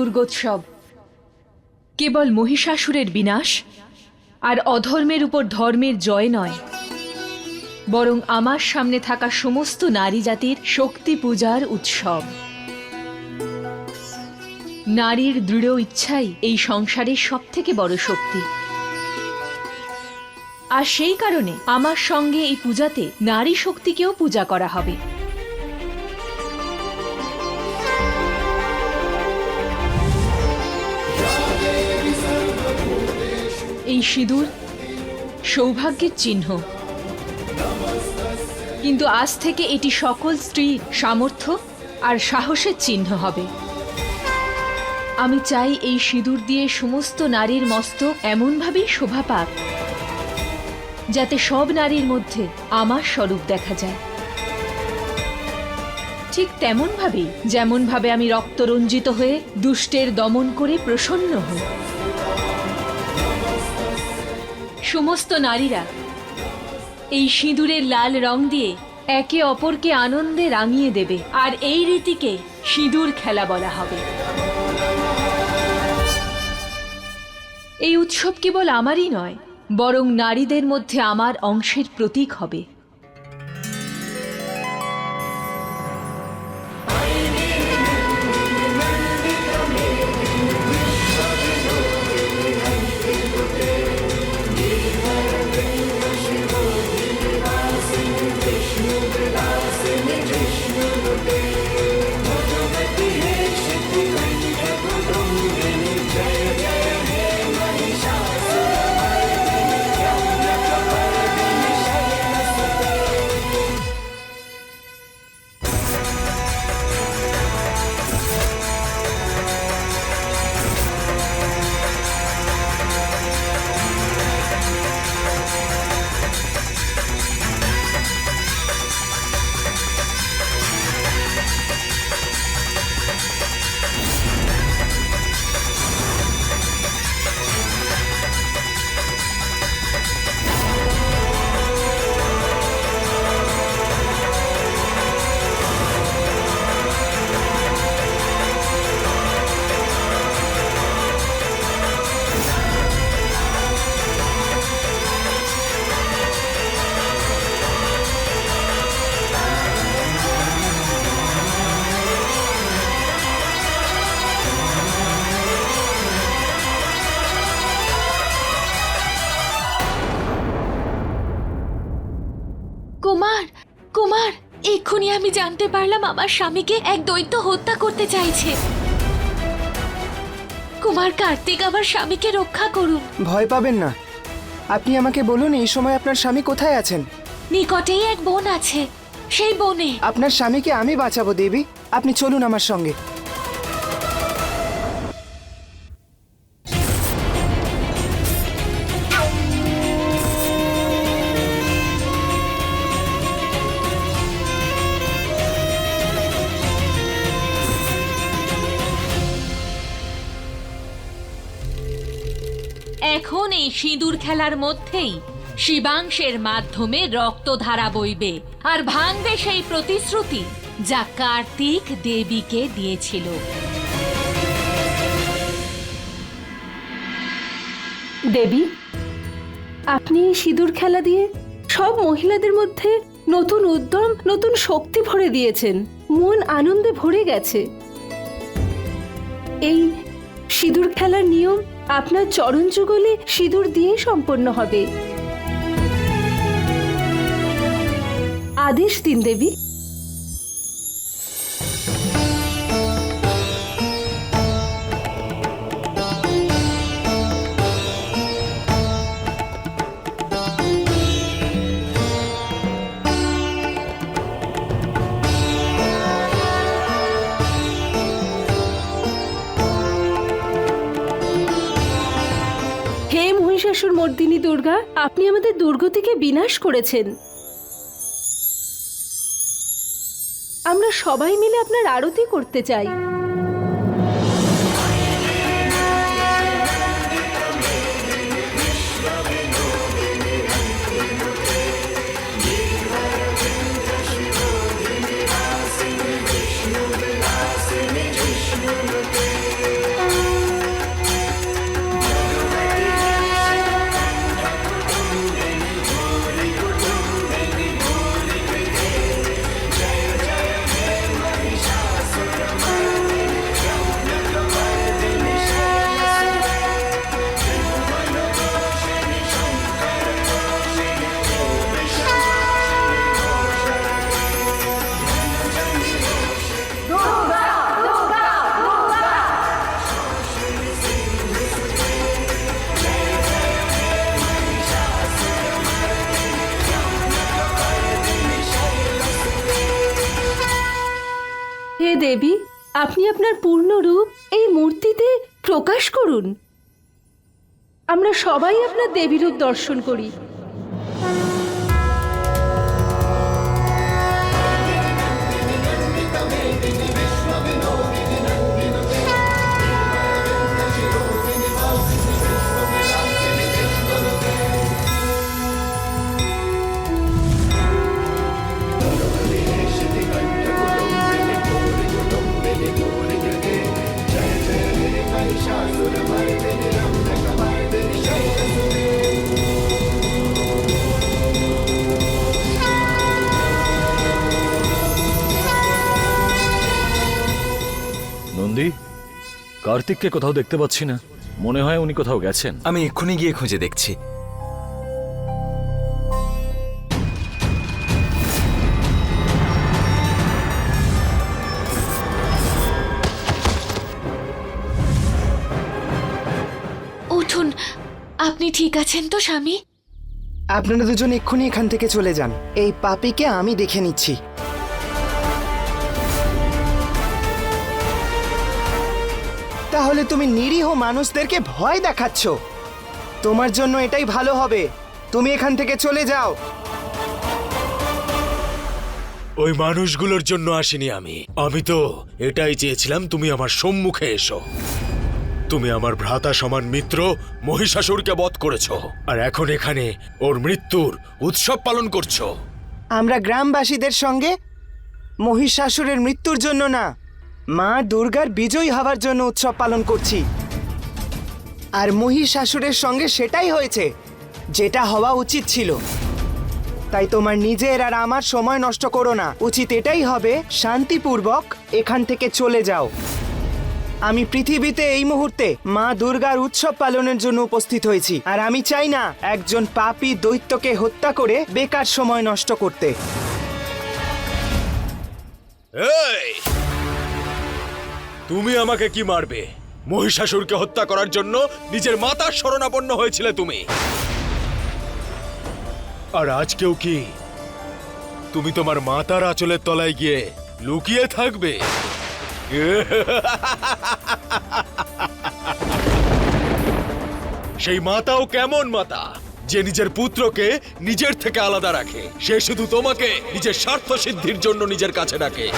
দুর্গোৎসব। কেবল মহিষাসুরের বিনাশ আর অধর্মের উপর ধর্মের জয় নয়। বরং আমার সামনে থাকা সমস্ত নারী জাতির শক্তি পূজার উৎসব। নারীর দৃঢ় ইচ্ছাই এই সংসারের সব থেকে বড় শক্তি। আর সেই কারণে আমার সঙ্গে এই পূজাতে নারী শক্তিকেও পূজা করা হবে। এই সিঁদুর, সৌভাগ্যের চিহ্ন। কিন্তু আজ থেকে এটি সকল স্ত্রীর সামর্থ্য আর সাহসের চিহ্ন হবে। আমি চাই এই সিঁদুর দিয়ে সমস্ত নারীর মস্তক এমনভাবেই শোভা পাক, যাতে সব নারীর মধ্যে আমার স্বরূপ দেখা যায়। ঠিক তেমনভাবেই, যেমনভাবে আমি রক্তরঞ্জিত হয়ে দুষ্টের দমন করে প্রসন্ন হই। সমস্ত নারীরা। এই সিঁদুরের লাল রং দিয়ে একে অপরকে আনন্দে রাঙিয়ে দেবে। আর এই রীতিকে সিঁদুর খেলা বলা হবে। এই উৎসব কেবল আমারই নয়, বরং নারীদের মধ্যে আমার অংশের প্রতীক হবে। কুমার কুমার এক্ষুনি আমি জানতে পারলাম আমার স্বামীকে এক দৈত্য হত্যা করতে চাইছে। কুমার কার্তিক আমার স্বামীকে রক্ষা করুন। ভয় পাবেন না। আপনি আমাকে বলুন এই সময় আপনার স্বামী কোথায় আছেন? নিকটেই এক বোন আছে সেই বনে। আপনার স্বামীকে আমি বাঁচাবো দেবী। আপনি চলুন আমার সঙ্গে। সিঁদুর খেলার মধ্যেই শিবাংশের মাধ্যমে রক্তধারা বইবে আর ভাঙবে সেই প্রতিশ্রুতি যা কার্তিক দেবীকে দিয়েছিল। দেবী, আপনি সিঁদুর খেলা দিয়ে সব মহিলাদের মধ্যে নতুন উদ্যম, নতুন শক্তি ভরে দিয়েছেন। মন আনন্দে ভরে গেছে। এই সিঁদুর খেলার নিয়ম আপনার চরণ যুগলে সিঁদুর দিয়ে সম্পন্ন হবে। আদেশ দিন দেবী। মর্দিনী দুর্গা, আপনি আমাদের দুর্গ থেকে বিনাশ করেছেন। আমরা সবাই মিলে আপনার আরতি করতে চাই। দেবী, আপনি আপনার পূর্ণ রূপ এই মূর্তিতে প্রকাশ করুন। আমরা সবাই আপনার দেবী রূপ দর্শন করি। কার্তিককে কোথাও দেখতে পাচ্ছি না। মনে হয় উনি কোথাও গেছেন। আমি এক্ষুনি গিয়ে খুঁজে দেখছি। উঠুন আপনি ঠিক আছেন তো স্বামী? আপনারা দুজন এক্ষুনি এখান থেকে চলে যান। এই পাপিকে আমি দেখে নিচ্ছি। তাহলে তুমি নিরীহ মানুষদেরকে ভয় দেখাচ্ছ। তোমার জন্য এটাই ভালো হবে। তুমি এখান থেকে চলে যাও। ওই মানুষগুলোর জন্য আসিনি আমি। আমি তো এটাই চেয়েছিলাম তুমি আমার সম্মুখে এসো। তুমি আমার ভ্রাতা সমান মিত্র মহিষাসুরকে বধ করেছ। আর এখন এখানে ওর মৃত্যুর উৎসব পালন করছ। আমরা গ্রামবাসীদের সঙ্গে মহিষাসুরের মৃত্যুর জন্য না মা দুর্গার বিজয়ী হওয়ার জন্য উৎসব পালন করছি। আর মহিষাসুরের সঙ্গে সেটাই হয়েছে, যেটা হওয়া উচিত ছিল। তাই তোমার নিজের আর আমার সময় নষ্ট করো না। উচিত এটাই হবে, শান্তিপূর্বক এখান থেকে চলে যাও। আমি পৃথিবীতে এই মুহূর্তে মা দুর্গার উৎসব পালনের জন্য উপস্থিত হয়েছি। আর আমি চাই না একজন পাপী দৈত্যকে হত্যা করে বেকার সময় নষ্ট করতে। তুমি আমাকে কি মারবে? মহিষাসুরকে হত্যা করার জন্য নিজের মাতার শরণাপন্ন হয়েছিলে তুমি। আর আজকেও কি? তুমি তোমার মাতার আঁচলের তলায় গিয়ে লুকিয়ে থাকবে? সেই মাতাও কেমন মাতা? যে নিজের পুত্রকে নিজের থেকে আলাদা রাখে। সে শুধু তোমাকে নিজের স্বার্থ সিদ্ধির জন্য নিজের কাছে ডাকে।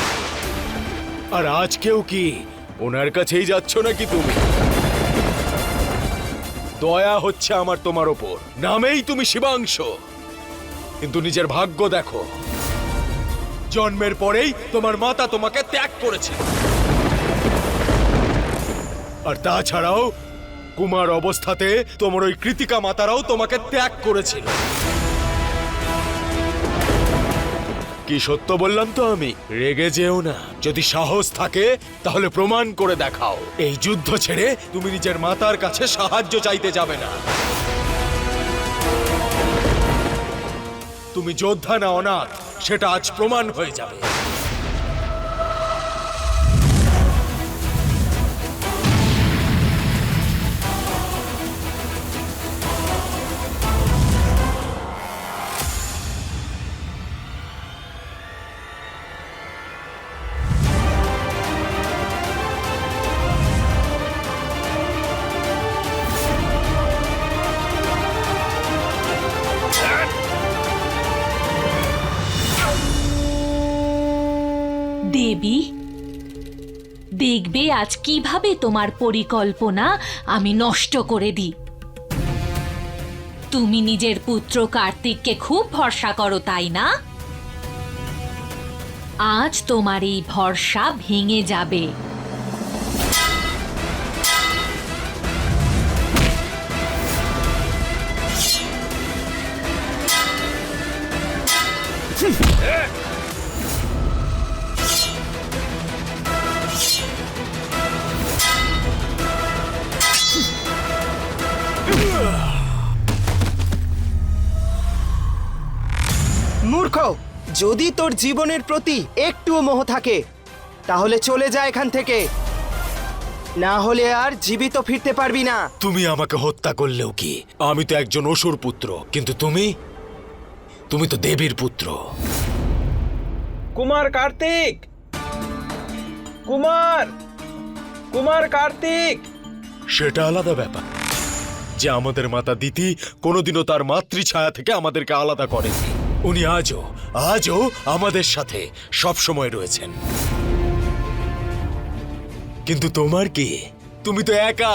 আর আজকেও কি ওনার কাছেই যাচ্ছ নাকি তুমি? দয়া হচ্ছে আমার তোমার ওপর। নামেই তুমি শিবাংশ। কিন্তু নিজের ভাগ্য দেখো। জন্মের পরেই তোমার মাতা তোমাকে ত্যাগ করেছে। আর তাছাড়াও, কুমার অবস্থাতে তোমার ওই কৃতিকা মাতারাও তোমাকে ত্যাগ করেছিল। কি সত্য বললাম তো আমি? রেগে যেও না। যদি সাহস থাকে, তাহলে প্রমাণ করে দেখাও। এই যুদ্ধ ছেড়ে তুমি নিজের মাতার কাছে সাহায্য চাইতে যাবে না। তুমি যোদ্ধা না অনাথ, সেটা আজ প্রমাণ হয়ে যাবে। কীভাবে তোমার পরিকল্পনা আমি নষ্ট করে দিই? তুমি নিজের পুত্র কার্তিককে খুব ভরসা করো, তাই না? আজ তোমার এই ভরসা ভেঙে যাবে। যদি তোর জীবনের প্রতি একটুও মোহ থাকে তাহলে চলে যা এখান থেকে। না হলে আর জীবিত ফিরতে পারবি না। তুমি আমাকে হত্যা করলেও কি? আমি তো একজন অসুর পুত্র কিন্তু তুমি? তুমি তো দেবীর পুত্র। কুমার কার্তিক! কুমার! কুমার কার্তিক! সেটা আলাদা ব্যাপার। যে আমাদের মাতা দিতি কোনোদিনও তার মাতৃ ছায়া থেকে আমাদেরকে আলাদা করেনি। উনি আজও আজও আমাদের সাথে সব সময় রয়েছেন। কিন্তু তোমার কি? তুমি তো একা।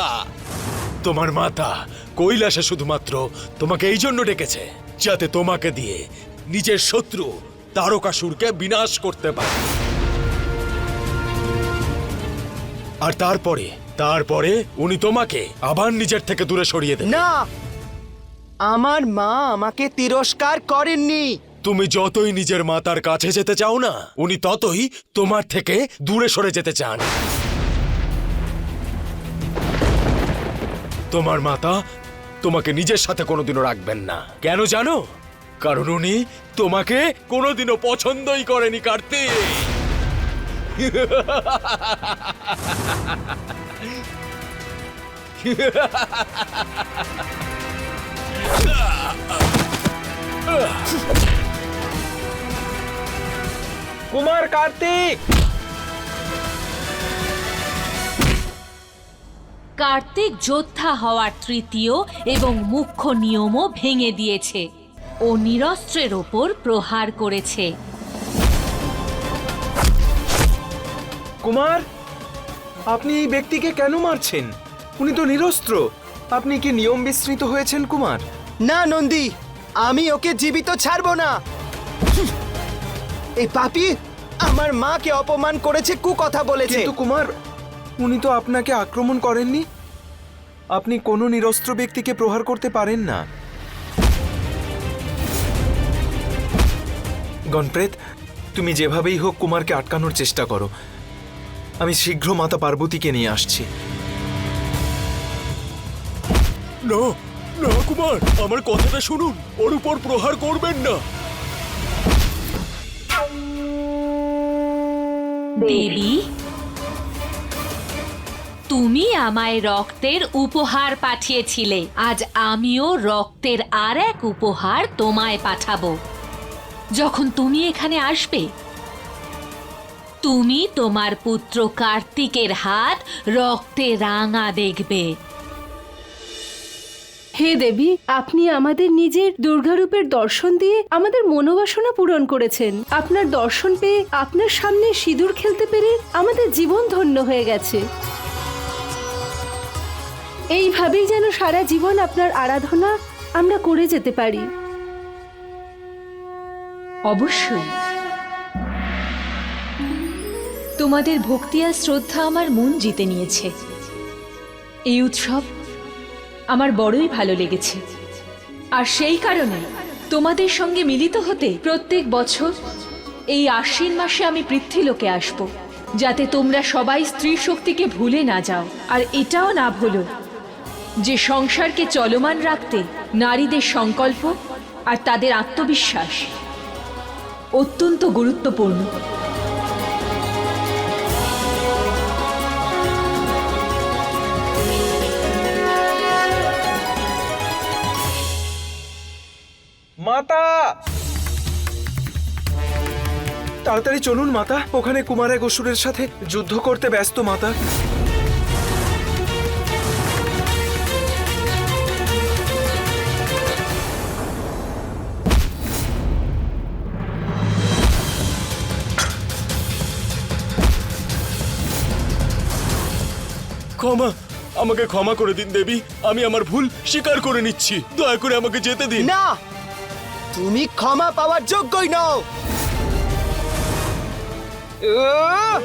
তোমার মাতা কৈলাসে শুধুমাত্র তোমাকে এই জন্য ডেকেছে, যাতে তোমাকে দিয়ে নিজের শত্রু তারকাসুরকে বিনাশ করতে পারে। আর তারপরে তারপরে উনি তোমাকে আবার নিজের থেকে দূরে সরিয়ে দেন না! আমার মা আমাকে তিরস্কার করেননি। তুমি যতই নিজের মাতার কাছে যেতে চাও না, উনি ততই তোমার থেকে দূরে সরে যেতে চান। তোমার মাতা তোমাকে নিজের সাথে কোনোদিনও রাখবেন না। কেন জানো? কারণ উনি তোমাকে কোনোদিনও পছন্দই করেনি, কার্তিক। কুমার কার্তিক! কার্তিক যোদ্ধা হওয়ার তৃতীয় এবং মুখ্য নিয়মও ভেঙে দিয়েছে। ও নিরস্ত্রের ওপর প্রহার করেছে। কুমার আপনি এই ব্যক্তিকে কেন মারছেন? উনি তো নিরস্ত্র। আপনি কি নিয়ম বিস্তৃত হয়েছেন কুমার? না নন্দী আমি ওকে জীবিত ছাড়বো না। এই পাপি আমার মাকে অপমান করেছে কু কথা বলেছে। কিন্তু কুমার উনি তো আপনাকে আক্রমণ করেননি। আপনি কোনো নিরস্ত্র ব্যক্তিকে প্রহার করতে পারেন না। গণপ্রেত তুমি যেভাবেই হোক কুমারকে আটকানোর চেষ্টা করো। আমি শীঘ্র মাতা পার্বতীকে নিয়ে আসছি। না কুমার, আমার কথাটা শুনুন। ওর উপর প্রহার করবেন না। দেবী, তুমি আমায় রক্তের উপহার পাঠিয়েছিলে। আজ আমিও রক্তের আর এক উপহার তোমায় পাঠাবো। যখন তুমি এখানে আসবে, তুমি তোমার পুত্র কার্তিকের হাত রক্তে রাঙা দেখবে। হে দেবী, আপনি আমাদের নিজের দুর্গারূপের দর্শন দিয়ে আমাদের মনোবাসনা পূরণ করেছেন। আপনার দর্শন পেয়ে আপনার সামনে সিঁদুর খেলতে পেরে আমাদের জীবন ধন্য হয়ে গেছে। এইভাবেই যেন সারা জীবন আপনার আরাধনা আমরা করে যেতে পারি। অবশ্যই। তোমাদের ভক্তি আর শ্রদ্ধা আমার মন জিতে নিয়েছে। এই উৎসব আমার বড়ই ভালো লেগেছে। আর সেই কারণে তোমাদের সঙ্গে মিলিত হতে প্রত্যেক বছর এই আশ্বিন মাসে আমি পৃথ্বীলোকে আসব, যাতে তোমরা সবাই স্ত্রী শক্তিকে ভুলে না যাও। আর এটাও না ভুলো যে সংসারকে চলমান রাখতে নারীদের সংকল্প আর তাদের আত্মবিশ্বাস অত্যন্ত গুরুত্বপূর্ণ। মাতা! তাড়াতাড়ি চলুন মাতা। ওখানে কুমারে গোসুরের সাথে যুদ্ধ করতে ব্যস্ত মাতা। ক্ষমা আমাকে ক্ষমা করে দিন দেবী। আমি আমার ভুল স্বীকার করে নিচ্ছি। দয়া করে আমাকে যেতে দিন। না! তুমি ক্ষমা পাওয়ার যোগ্যই নও। আহ!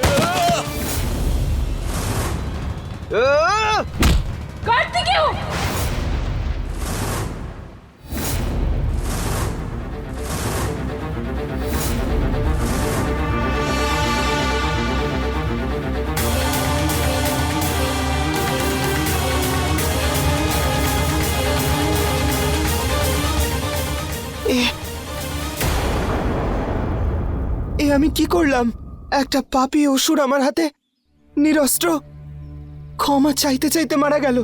আমি কি করলাম? একটা পাপি অসুর আমার হাতে নিরস্ত্র। ক্ষমা চাইতে চাইতে মারা গেল।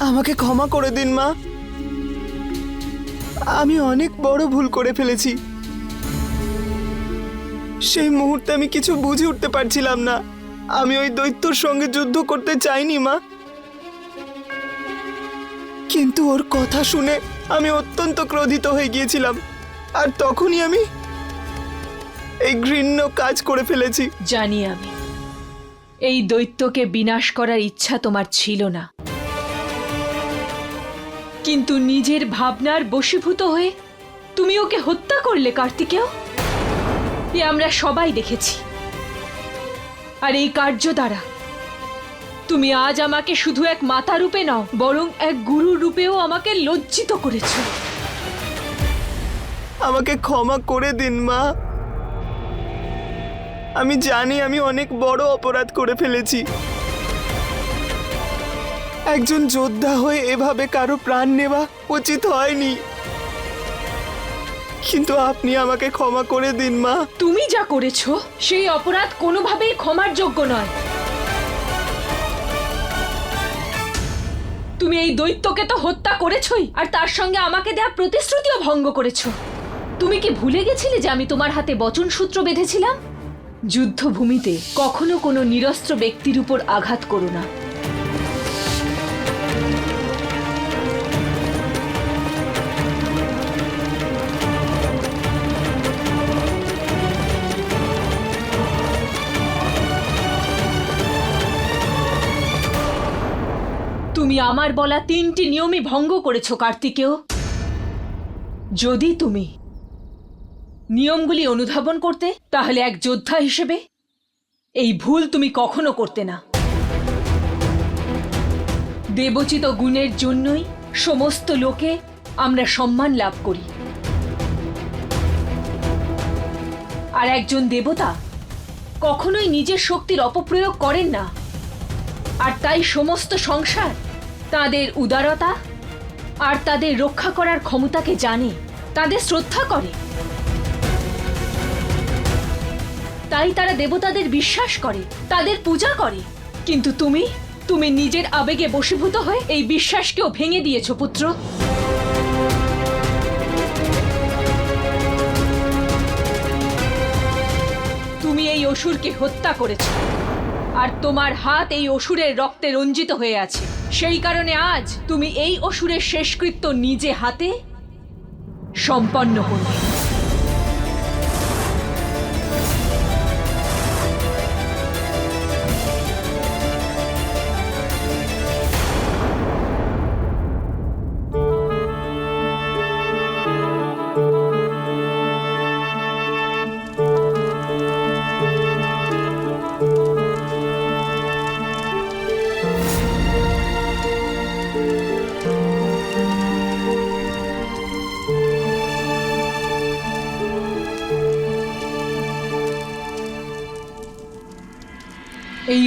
আমাকে ক্ষমা করে দিন, মা। আমি অনেক বড় ভুল করে ফেলেছি। সেই মুহূর্তে আমি কিছু বুঝে উঠতে পারছিলাম না। আমি ওই দৈত্যর সঙ্গে যুদ্ধ করতে চাইনি, মা। কিন্তু ওর কথা শুনে আমি অত্যন্ত ক্রোধিত হয়ে গিয়েছিলাম। আর তখনই আমি এই ঘৃণ্য কাজ করে ফেলেছি। জানি আমি, এই দৈত্যকে বিনাশ করার ইচ্ছা তোমার ছিল না। কিন্তু নিজের ভাবনার বশীভূত হয়ে তুমি ওকে হত্যা করলে, কার্তিকেয়? এ আমরা সবাই দেখেছি। আর এই কার্য দ্বারা তুমি আজ আমাকে শুধু এক মাতা রূপে নাও, বরং এক গুরু রূপেও আমাকে লজ্জিত করেছ। আমাকে ক্ষমা করে দিন, মা। আমি জানি আমি অনেক বড় অপরাধ করে ফেলেছি। একজন যোদ্ধা হয়ে এভাবে কারও প্রাণ নেওয়া উচিত হয়নি। কিন্তু আপনি আমাকে ক্ষমা করে দিন, মা। তুমি যা করেছ, সেই অপরাধ কোনোভাবেই ক্ষমার যোগ্য নয়। তুমি এই দৈত্যকে তো হত্যা করেছই, আর তার সঙ্গে আমাকে দেয়া প্রতিশ্রুতিও ভঙ্গ করেছ। তুমি কি ভুলে গেছিলে যে আমি তোমার হাতে বচন সূত্র বেঁধেছিলাম? যুদ্ধভূমিতে কখনো কোনো নিরস্ত্র ব্যক্তির উপর আঘাত করো না। তুমি আমার বলা তিনটি নিয়মই ভঙ্গ করেছ, কার্তিকেয়। যদি তুমি নিয়মগুলি অনুধাবন করতে, তাহলে এক যোদ্ধা হিসেবে এই ভুল তুমি কখনো করতে না। দেবচিত গুণের জন্যই সমস্ত লোকে আমরা সম্মান লাভ করি। আর একজন দেবতা কখনোই নিজের শক্তির অপপ্রয়োগ করেন না। আর তাই সমস্ত সংসার তাদের উদারতা আর তাদের রক্ষা করার ক্ষমতাকে জানে, তাদের শ্রদ্ধা করে। তাই তারা দেবতাদের বিশ্বাস করে, তাদের পূজা করে। কিন্তু তুমি তুমি নিজের আবেগে বশীভূত হয়ে এই বিশ্বাসকেও ভেঙে দিয়েছ, পুত্র। তুমি এই অসুরকে হত্যা করেছ। আর তোমার হাত এই অসুরের রক্তে রঞ্জিত হয়ে আছে। সেই কারণে আজ তুমি এই অসুরের শেষকৃত্য নিজে হাতে সম্পন্ন করবে।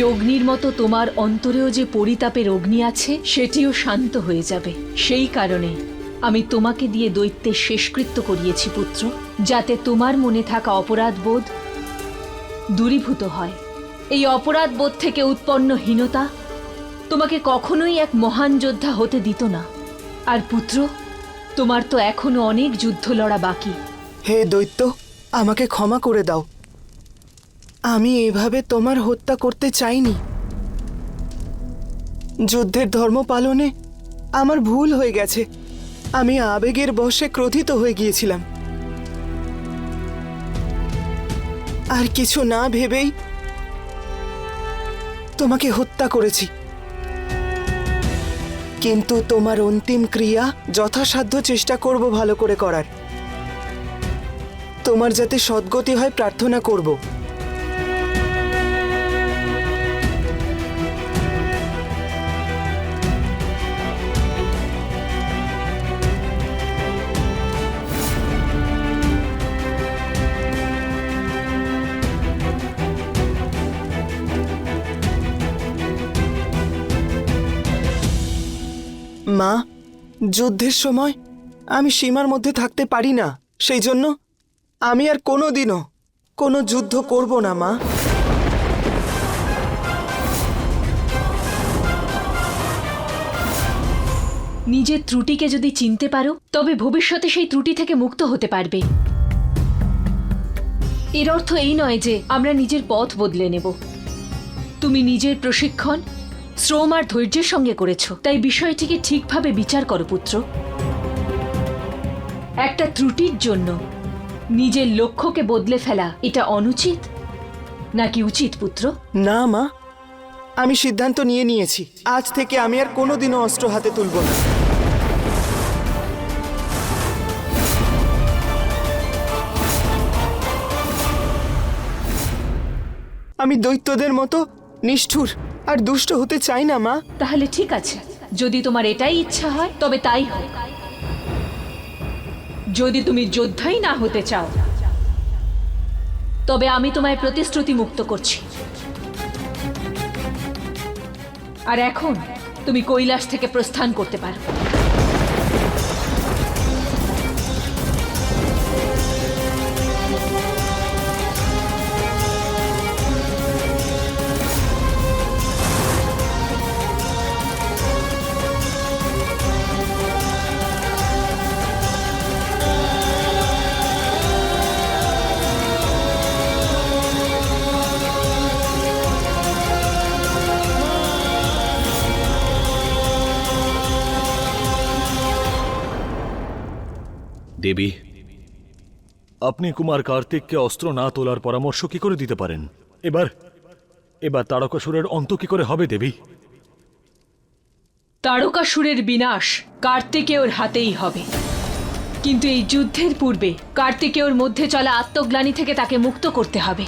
অগ্নির মতো তোমার অন্তরেও যে পরিতাপের অগ্নি আছে, সেটিও শান্ত হয়ে যাবে। সেই কারণে আমি তোমাকে দিয়ে দৈত্যের শেষকৃত্য করিয়েছি, পুত্র, যাতে তোমার মনে থাকা অপরাধ বোধ দূরীভূত হয়। এই অপরাধ বোধ থেকে উৎপন্ন হীনতা তোমাকে কখনোই এক মহান যোদ্ধা হতে দিত না। আর পুত্র, তোমার তো এখনও অনেক যুদ্ধ লড়া বাকি। হে দৈত্য, আমাকে ক্ষমা করে দাও। আমি এভাবে তোমার হত্যা করতে চাইনি। যুদ্ধের ধর্ম পালনে আমার ভুল হয়ে গেছে। আমি আবেগের বশে ক্রোধিত হয়ে গিয়েছিলাম। আর কিছু না ভেবেই তোমাকে হত্যা করেছি। কিন্তু তোমার অন্তিম ক্রিয়া যথাসাধ্য চেষ্টা করব ভালো করে করার। তোমার যাতে সদ্গতি হয় প্রার্থনা করব। মা, যুদ্ধের সময় আমি সীমার মধ্যে থাকতে পারি না, সেই জন্য আমি আর কোনো দিনও কোনো যুদ্ধ করব না, মা। নিজের ত্রুটিকে যদি চিনতে পারো, তবে ভবিষ্যতে সেই ত্রুটি থেকে মুক্ত হতে পারবে। এর অর্থ এই নয় যে আমরা নিজের পথ বদলে নেব। তুমি নিজের প্রশিক্ষণ শ্রম আর ধৈর্যের সঙ্গে করেছ। তাই বিষয়টিকে ঠিকভাবে বিচার করো, পুত্র। একটা ত্রুটির জন্য নিজের লক্ষ্যকে বদলে ফেলা, এটা অনুচিত? নাকি উচিত, পুত্র? না, মা। আমি সিদ্ধান্ত নিয়ে নিয়েছি। আজ থেকে আমি আর কোনোদিনও অস্ত্র হাতে তুলব না। আমি দৈত্যদের মতো নিষ্ঠুর। আর দুষ্ট হতে চাই না, মা। তাহলে ঠিক আছে। যদি তোমার এটাই ইচ্ছা হয়, তবে তাই হোক যদি তুমি যোদ্ধাই না হতে চাও, তবে আমি তোমায় প্রতিশ্রুতি মুক্ত করছি। আর এখন তুমি কৈলাস থেকে প্রস্থান করতে পারো। দেবী। আপনি কুমার কার্তিককে অস্ত্র না তোলার পরামর্শ কি করে দিতে পারেন? এবার এবার তারকাসুরের অন্ত কি করে হবে দেবী? তারকাসুরের বিনাশ কার্তিকেয়র হাতেই হবে। কিন্তু এই যুদ্ধের পূর্বে কার্তিকেয়র মধ্যে চলা আত্মগ্লানি থেকে তাকে মুক্ত করতে হবে।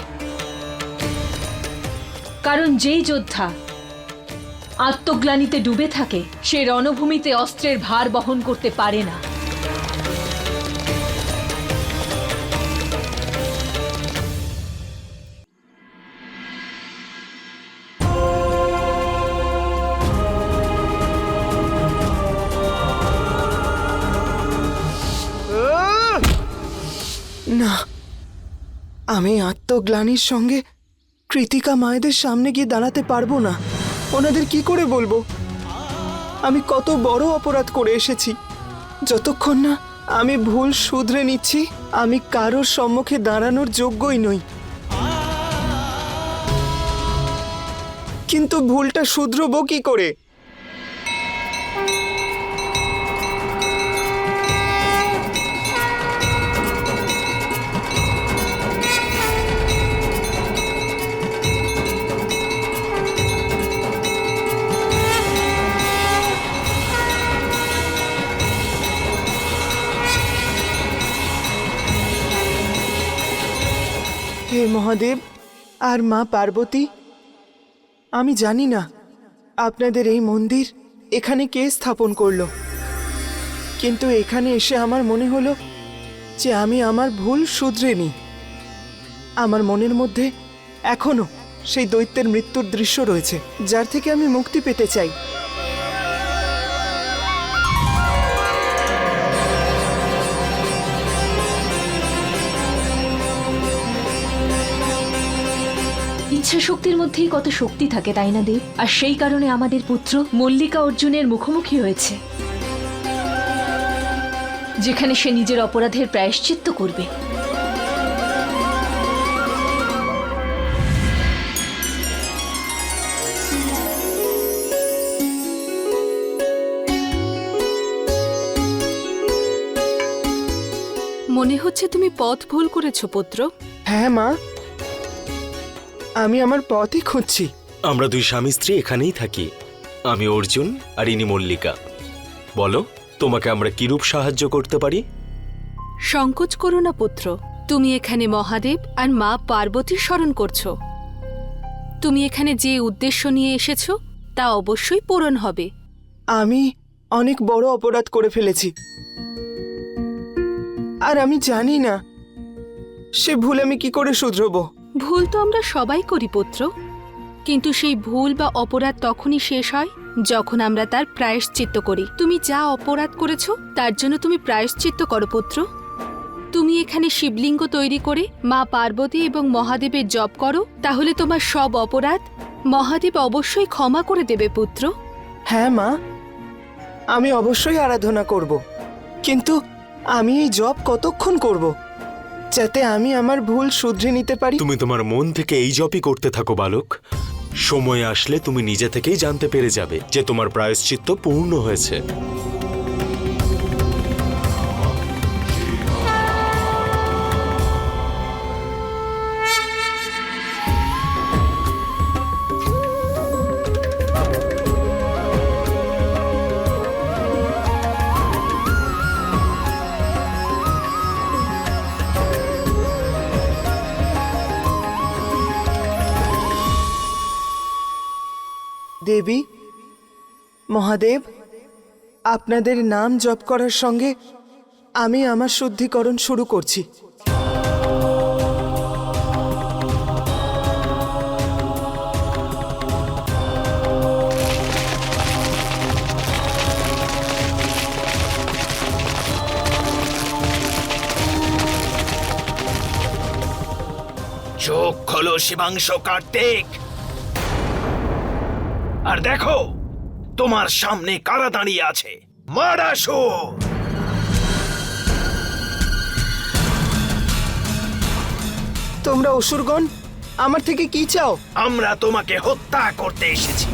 কারণ যেই যোদ্ধা আত্মগ্লানিতে ডুবে থাকে সে রণভূমিতে অস্ত্রের ভার বহন করতে পারে না। না। আমি আত্মগ্লানির সঙ্গে কৃতিকা মায়েদের সামনে গিয়ে দাঁড়াতে পারব না। ওনাদের কি করে বলব? আমি কত বড় অপরাধ করে এসেছি। যতক্ষণ না আমি ভুল শুধরে নিচ্ছি, আমি কারোর সম্মুখে দাঁড়ানোর যোগ্যই নই। কিন্তু ভুলটা শুধরবো কি করে? হে মহাদেব, আর মা পার্বতী? আমি জানি না, আপনাদের এই মন্দির এখানে কে স্থাপন করল। কিন্তু এখানে এসে আমার মনে হলো যে আমি আমার ভুল শুধরে নিই আমার মনের মধ্যে এখনও সেই দৈত্যের মৃত্যুর দৃশ্য রয়েছে, যার থেকে আমি মুক্তি পেতে চাই। ইচ্ছা শক্তির মধ্যেই কত শক্তি থাকে তাই না দেব? আর সেই কারণে আমাদের পুত্র মল্লিকা অর্জুনের মুখোমুখি হয়েছে যেখানে সে নিজের অপরাধের প্রায়শ্চিত্ত করবে। মনে হচ্ছে তুমি পথ ভুল করেছ পুত্র। হ্যাঁ মা। আমি আমার পথই খুঁজছি। আমরা দুই স্বামী স্ত্রী এখানেই থাকি। আমি অর্জুন আর ইনি মল্লিকা। বলো তোমাকে আমরা কিরূপ সাহায্য করতে পারি? সংকোচ করো না পুত্র। তুমি এখানে মহাদেব আর মা পার্বতীর স্মরণ করছ। তুমি এখানে যে উদ্দেশ্য নিয়ে এসেছ তা অবশ্যই পূরণ হবে। আমি অনেক বড় অপরাধ করে ফেলেছি। আর আমি জানি না সে ভুল আমি কি করে শুধরবো? ভুল তো আমরা সবাই করি, পুত্র। কিন্তু সেই ভুল বা অপরাধ তখনই শেষ হয় যখন আমরা তার প্রায়শ্চিত্ত করি। তুমি যা অপরাধ করেছ, তার জন্য তুমি প্রায়শ্চিত্ত করো, পুত্র। তুমি এখানে শিবলিঙ্গ তৈরি করে মা পার্বতী এবং মহাদেবের জপ করো, তাহলে তোমার সব অপরাধ মহাদেব অবশ্যই ক্ষমা করে দেবে, পুত্র। হ্যাঁ মা। আমি অবশ্যই আরাধনা করব। কিন্তু আমি এই জব কতক্ষণ করব? যাতে আমি আমার ভুল শুধরে নিতে পারি। তুমি তোমার মন থেকে এই জপই করতে থাকো, বালক। সময় আসলে তুমি নিজে থেকেই জানতে পেরে যাবে যে তোমার প্রায়শ্চিত্ত পূর্ণ হয়েছে। দেবী, মহাদেব, আপনাদের নাম জপ করার সঙ্গে আমি আমার শুদ্ধিকরণ শুরু করছি। চোখ খোলো শিবাংশ কার্তিক। আর দেখো তোমার সামনে কারা দাঁড়িয়ে আছে মারাসো তোমরা অসুরগণ আমার থেকে কি চাও আমরা তোমাকে হত্যা করতে এসেছি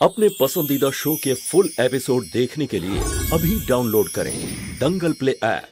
अपने पसंदीदा शो के फुल एपिसोड देखने के लिए अभी डाउनलोड करें दंगल प्ले ऐप